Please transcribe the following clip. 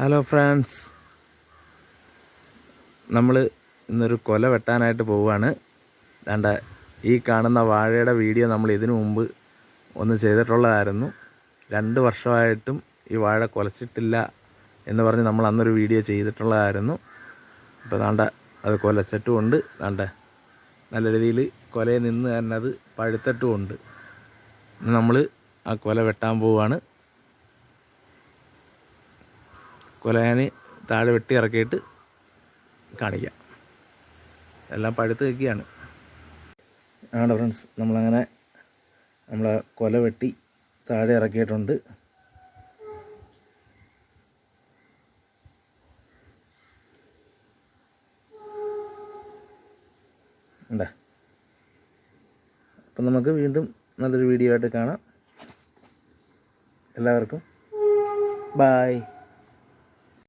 Hello friends നമ്മൾ ഇന്നൊരു കൊല വെട്ടാനായിട്ട് പോവുകയാണ്. വേണ്ട ഈ കാണുന്ന വാഴയുടെ വീഡിയോ നമ്മൾ ഇതിനു മുമ്പ് ഒന്ന് ചെയ്തിട്ടുള്ളതായിരുന്നു. രണ്ട് വർഷമായിട്ടും ഈ വാഴ കൊലച്ചിട്ടില്ല എന്ന് പറഞ്ഞ് നമ്മൾ അന്നൊരു വീഡിയോ ചെയ്തിട്ടുള്ളതായിരുന്നു. ഇപ്പോൾ ദാണ്ട അത് കൊലച്ചിട്ടുമുണ്ട്. ദാണ്ട നല്ല രീതിയിൽ കൊലയിൽ നിന്ന് തന്നെ അത് പഴുത്തിട്ടുമുണ്ട്. നമ്മൾ ആ കൊല വെട്ടാൻ പോവുകയാണ്. കൊലയാന് താഴെ വെട്ടി ഇറക്കിയിട്ട് കാണിക്കാം. എല്ലാം പഴുത്ത് വയ്ക്കുകയാണ് ആണ് ഫ്രണ്ട്സ് നമ്മളങ്ങനെ നമ്മളെ കൊല വെട്ടി താഴെ ഇറക്കിയിട്ടുണ്ട്. ഉണ്ടാ? അപ്പം നമുക്ക് വീണ്ടും നല്ലൊരു വീഡിയോ ആയിട്ട് കാണാം. എല്ലാവർക്കും. ബായ്